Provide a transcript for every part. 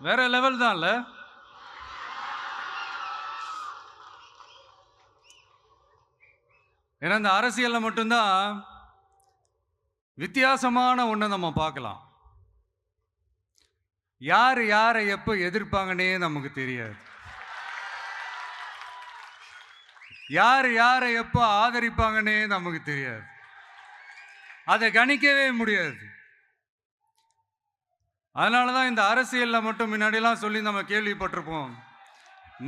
வேற லெவல் தான்ல ஏன்னா இந்த அரசியலில் மட்டும்தான் வித்தியாசமான ஒன்றை நம்ம பார்க்கலாம். யார் யாரை எப்போ எதிர்ப்பாங்கன்னே நமக்கு தெரியாது. யார் யாரை எப்போ ஆதரிப்பாங்கன்னே நமக்கு தெரியாது. அதை கணிக்கவே முடியாது. அதனால தான் இந்த அரசியலில் மட்டும் முன்னாடிலாம் சொல்லி நம்ம கேள்விப்பட்டிருப்போம்.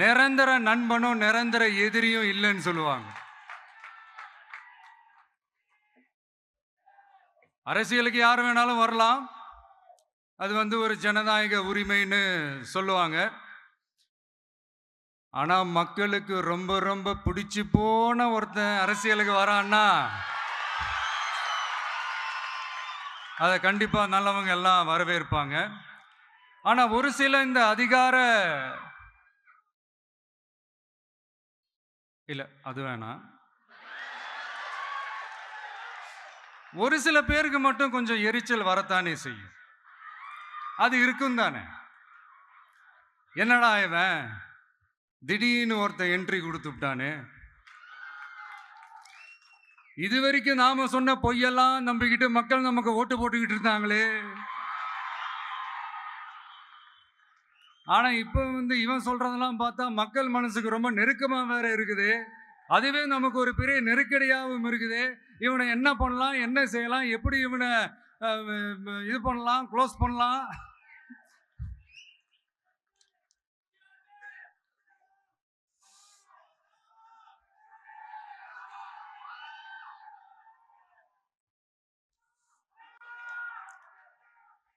நிரந்தர நண்பனும் நிரந்தர எதிரியும் இல்லைன்னு சொல்லுவாங்க. அரசியலுக்கு யார் வேணாலும் வரலாம். அது வந்து ஒரு ஜனநாயக உரிமைன்னு சொல்லுவாங்க. ஆனால் மக்களுக்கு ரொம்ப ரொம்ப பிடிச்சி போன ஒருத்தன் அரசியலுக்கு வரான்னா அதை கண்டிப்பாக நல்லவங்க எல்லாம் வரவேற்பாங்க. ஆனால் ஒரு சில இந்த அதிகார இல்லை அது வேணாம் ஒரு சில பேருக்கு மட்டும் கொஞ்சம் எரிச்சல் வரத்தானே செய்யும். அது இருக்கும் தானே. என்னடா இவன்? திடீர்னு ஒருத்தன் என்ட்ரி கொடுத்துட்டானே இது வரைக்கும் நாம சொன்ன பொய்யெல்லாம் நம்பிக்கிட்டு மக்கள் நமக்கு ஓட்டு போட்டுக்கிட்டு இருந்தாங்களே. ஆனா இப்ப வந்து இவன் சொல்றதெல்லாம் பார்த்தா மக்கள் மனசுக்கு ரொம்ப நெருக்கமா வேற இருக்குது. அதுவே நமக்கு ஒரு பெரிய நெருக்கடியாகவும் இருக்குது. இவனை என்ன பண்ணலாம் என்ன செய்யலாம் எப்படி இவனை இது பண்ணலாம் க்ளோஸ் பண்ணலாம்.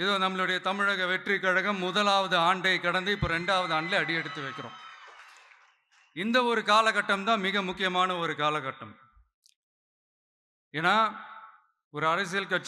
இதோ நம்மளுடைய தமிழக வெற்றி கழகம் முதலாவது ஆண்டை கடந்து இப்போ ரெண்டாவது ஆண்டில் அடி எடுத்து வைக்கிறோம். இந்த ஒரு காலகட்டம் தான் மிக முக்கியமான ஒரு காலகட்டம். ஏன்னா ஒரு அரசியல் கட்சி